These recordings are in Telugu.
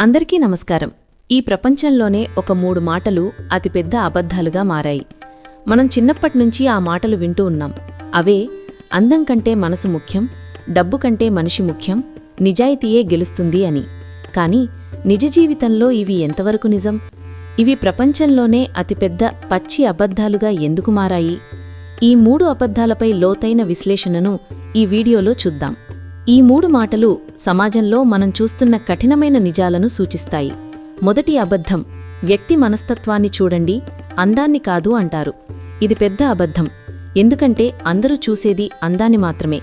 అందరికీ నమస్కారం. ఈ ప్రపంచంలోనే ఒక మూడు మాటలు అతిపెద్ద అబద్ధాలుగా మారాయి. మనం చిన్నప్పటినుంచి ఆ మాటలు వింటూ ఉన్నాం. అవే అందం కంటే మనసు ముఖ్యం డబ్బు కంటే మనిషి ముఖ్యం నిజాయితీయే గెలుస్తుంది అని. కాని నిజ జీవితంలో ఇవి ఎంతవరకు నిజం? ఇవి ప్రపంచంలోనే అతిపెద్ద పచ్చి అబద్ధాలుగా ఎందుకు మారాయి? ఈ మూడు అబద్ధాలపై లోతైన విశ్లేషణను ఈ వీడియోలో చూద్దాం. ఈ మూడు మాటలు సమాజంలో మనం చూస్తున్న కఠినమైన నిజాలను సూచిస్తాయి. మొదటి అబద్ధం వ్యక్తి మనస్తత్వాన్ని చూడండి అందాన్ని కాదు అంటారు. ఇది పెద్ద అబద్ధం ఎందుకంటే అందరూ చూసేది అందాన్ని మాత్రమే.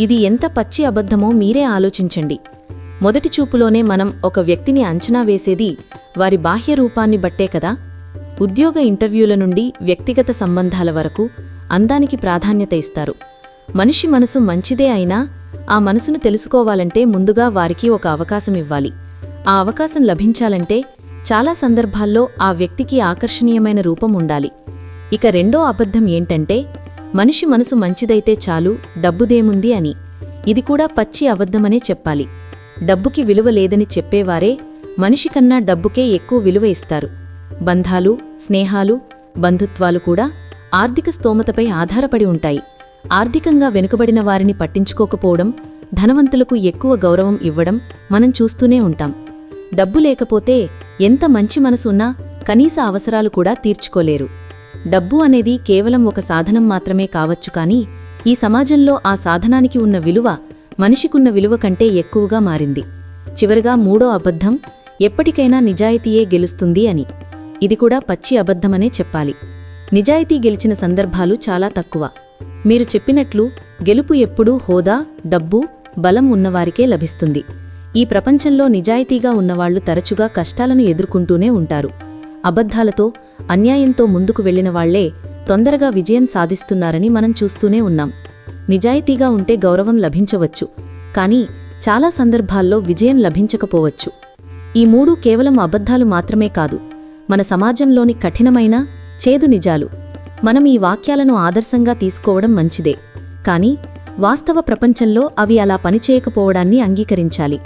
ఇది ఎంత పచ్చి అబద్ధమో మీరే ఆలోచించండి. మొదటి చూపులోనే మనం ఒక వ్యక్తిని అంచనా వేసేది వారి బాహ్య రూపాన్ని బట్టే కదా. ఉద్యోగ ఇంటర్వ్యూల నుండి వ్యక్తిగత సంబంధాల వరకు అందానికి ప్రాధాన్యత ఇస్తారు. మనిషి మనసు మంచిదే అయినా ఆ మనసును తెలుసుకోవాలంటే ముందుగా వారికి ఒక అవకాశం ఇవ్వాలి. ఆ అవకాశం లభించాలంటే చాలా సందర్భాల్లో ఆ వ్యక్తికి ఆకర్షణీయమైన రూపం ఉండాలి. ఇక రెండో అబద్ధం ఏంటంటే మనిషి మనసు మంచిదైతే చాలు డబ్బుదేముంది అని. ఇది కూడా పచ్చి అబద్ధమనే చెప్పాలి. డబ్బుకి విలువ లేదని చెప్పేవారే మనిషి కన్నా డబ్బుకే ఎక్కువ విలువ ఇస్తారు. బంధాలు స్నేహాలు బంధుత్వాలు కూడా ఆర్థిక స్తోమతపై ఆధారపడి ఉంటాయి. ఆర్థికంగా వెనుకబడిన వారిని పట్టించుకోకపోవడం ధనవంతులకు ఎక్కువ గౌరవం ఇవ్వడం మనం చూస్తూనే ఉంటాం. డబ్బు లేకపోతే ఎంత మంచి మనసున్నా కనీస అవసరాలు కూడా తీర్చుకోలేరు. డబ్బు అనేది కేవలం ఒక సాధనం మాత్రమే కావచ్చు కానీ ఈ సమాజంలో ఆ సాధనానికి ఉన్న విలువ మనిషికున్న విలువ కంటే ఎక్కువగా మారింది. చివరగా మూడో అబద్ధం ఎప్పటికైనా నిజాయితీయే గెలుస్తుంది అని. ఇది కూడా పచ్చి అబద్ధమనే చెప్పాలి. నిజాయితీ గెలిచిన సందర్భాలు చాలా తక్కువ. మీరు చెప్పినట్లు గెలుపు ఎప్పుడూ హోదా డబ్బు బలం ఉన్నవారికే లభిస్తుంది. ఈ ప్రపంచంలో నిజాయితీగా ఉన్నవాళ్ళు తరచుగా కష్టాలను ఎదుర్కొంటూనే ఉంటారు. అబద్ధాలతో అన్యాయంతో ముందుకు వెళ్ళిన వాళ్ళే తొందరగా విజయం సాధిస్తున్నారని మనం చూస్తూనే ఉన్నాం. నిజాయితీగా ఉంటే గౌరవం లభించవచ్చు. కానీ చాలా సందర్భాల్లో విజయం లభించకపోవచ్చు. ఈ మూడు కేవలం అబద్ధాలు మాత్రమే కాదు. మన సమాజంలోని కఠినమైన చేదు నిజాలు. మనం ఈ వాక్యాలను ఆదర్శంగా తీసుకోవడం మంచిదే. కానీ వాస్తవ ప్రపంచంలో అవి అలా పనిచేయకపోవడాన్ని అంగీకరించాలి.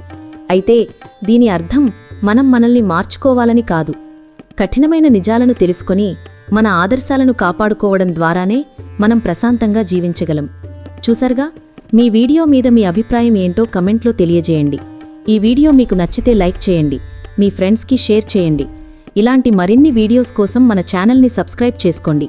అయితే దీని అర్థం మనం మనల్ని మార్చుకోవాలని కాదు. కఠినమైన నిజాలను తెలుసుకొని మన ఆదర్శాలను కాపాడుకోవడం ద్వారానే మనం ప్రశాంతంగా జీవించగలం. చూసారుగా? మీ వీడియో మీద మీ అభిప్రాయం ఏంటో కమెంట్లో తెలియజేయండి. ఈ వీడియో మీకు నచ్చితే లైక్ చేయండి. మీ ఫ్రెండ్స్కి షేర్ చేయండి. ఇలాంటి మరిన్ని వీడియోస్ కోసం మన ఛానల్ని సబ్స్క్రైబ్ చేసుకోండి.